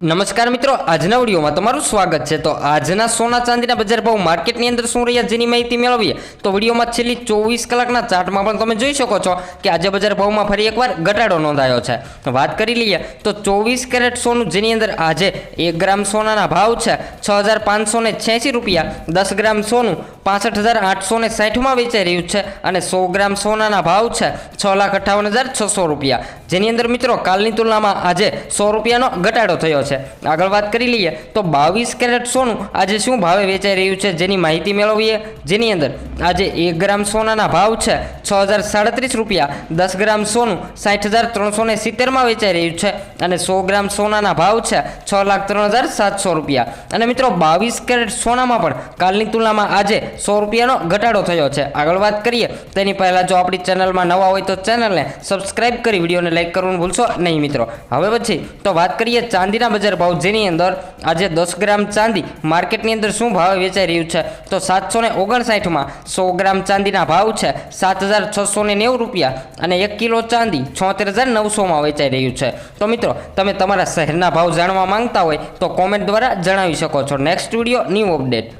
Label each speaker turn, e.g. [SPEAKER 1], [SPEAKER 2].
[SPEAKER 1] નમસ્કાર મિત્રો, આજના વિડીયોમાં તમારું સ્વાગત છે. તો આજના સોના ચાંદીના બજાર ભાવ માર્કેટની અંદર શું રહ્યા જેની માહિતી મેળવીએ? તો વિડીયોમાં છેલ્લી ચોવીસ કલાકના ચાર્ટમાં પણ તમે જોઈ શકો છો કે આજે બજાર ભાવમાં ફરી એકવાર ઘટાડો નોંધાયો છે. વાત કરી લઈએ, તો ચોવીસ કેરેટ સોનું જેની અંદર આજે એક ગ્રામ સોનાના ભાવ છે છ હજાર પાંચસો ને રૂપિયા, દસ ગ્રામ સોનું પાસઠ હજાર આઠસો ને સાઠમાં વેચાઈ રહ્યું છે અને સો ગ્રામ સોનાના ભાવ છે છ લાખ અઠ્ઠાવન હજાર છસો રૂપિયા. જેની અંદર મિત્રો કાલની તુલનામાં આજે સો રૂપિયાનો ઘટાડો થયો છે. આગળ વાત કરી લઈએ તો બાવીસ કેરેટ સોનું આજે શું ભાવે વેચાઈ રહ્યું છે જેની માહિતી મેળવીએ? જેની અંદર આજે એક ગ્રામ સોનાના ભાવ છે છ હજાર સાડત્રીસ રૂપિયા, દસ ગ્રામ સોનું સાઠ હજાર ત્રણસો ને સિત્તેરમાં વેચાઈ રહ્યું છે અને સો ગ્રામ સોનાના ભાવ છે છ લાખ ત્રણ હજાર સાતસો રૂપિયા. અને મિત્રો બાવીસ કેરેટ સોનામાં પણ કાલની તુલનામાં આજે સો રૂપિયાનો ઘટાડો થયો છે. આગળ વાત કરીએ, તેની પહેલાં જો આપણી ચેનલમાં નવા હોય તો ચેનલને સબસ્ક્રાઇબ કરી વિડીયોને લાઇક કરવાનું ભૂલશો નહીં મિત્રો. હવે પછી તો વાત કરીએ ચાંદીના બજાર ભાવ જેની અંદર આજે દસ ગ્રામ ચાંદી માર્કેટની અંદર શું ભાવે વેચાઈ રહ્યું છે? તો સાતસો ને ઓગણસાઠમાં સો ગ્રામ ચાંદીના ભાવ છે સાત હજાર છસો ને નેવું રૂપિયા અને એક કિલો ચાંદી છોતેર હજાર નવસોમાં વેચાઈ રહ્યું છે. તો મિત્રો, તમે તમારા શહેરના ભાવ જાણવા માંગતા હોય તો કોમેન્ટ દ્વારા જણાવી શકો છો. Next video new update